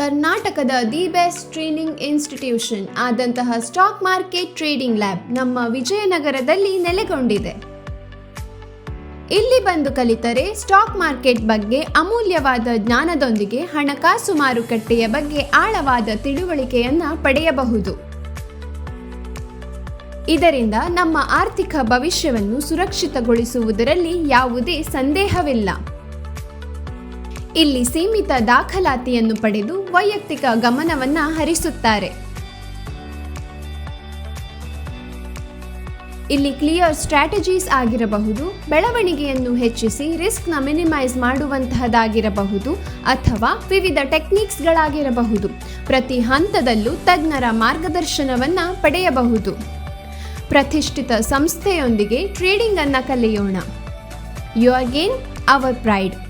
ಕರ್ನಾಟಕದ the best training institution ಆದಂತಹ stock market trading lab ನಮ್ಮ ವಿಜಯನಗರದಲ್ಲಿ ನೆಲೆಗೊಂಡಿದೆ. ಇಲ್ಲಿ ಬಂದು ಕಲಿತರೆ ಸ್ಟಾಕ್ ಮಾರ್ಕೆಟ್ ಬಗ್ಗೆ ಅಮೂಲ್ಯವಾದ ಜ್ಞಾನದೊಂದಿಗೆ ಹಣಕಾಸು ಮಾರುಕಟ್ಟೆಯ ಬಗ್ಗೆ ಆಳವಾದ ತಿಳುವಳಿಕೆಯನ್ನ ಪಡೆಯಬಹುದು. ಇದರಿಂದ ನಮ್ಮ ಆರ್ಥಿಕ ಭವಿಷ್ಯವನ್ನು ಸುರಕ್ಷಿತಗೊಳಿಸುವುದರಲ್ಲಿ ಯಾವುದೇ ಸಂದೇಹವಿಲ್ಲ. ಇಲ್ಲಿ ಸೀಮಿತ ದಾಖಲಾತಿಯನ್ನು ಪಡೆದು ವೈಯಕ್ತಿಕ ಗಮನವನ್ನ ಹರಿಸುತ್ತಾರೆ. ಇಲ್ಲಿ ಕ್ಲಿಯರ್ ಸ್ಟ್ರಾಟಜೀಸ್ ಆಗಿರಬಹುದು, ಬೆಳವಣಿಗೆಯನ್ನು ಹೆಚ್ಚಿಸಿ ರಿಸ್ಕ್ನ ಮಿನಿಮೈಸ್ ಮಾಡುವಂತಹದ್ದಾಗಿರಬಹುದು ಅಥವಾ ವಿವಿಧ ಟೆಕ್ನಿಕ್ಸ್ಗಳಾಗಿರಬಹುದು. ಪ್ರತಿ ಹಂತದಲ್ಲೂ ತಜ್ಞರ ಮಾರ್ಗದರ್ಶನವನ್ನು ಪಡೆಯಬಹುದು. ಪ್ರತಿಷ್ಠಿತ ಸಂಸ್ಥೆಯೊಂದಿಗೆ ಟ್ರೇಡಿಂಗ್ ಅನ್ನ ಕಲಿಯೋಣ. You gain, our pride.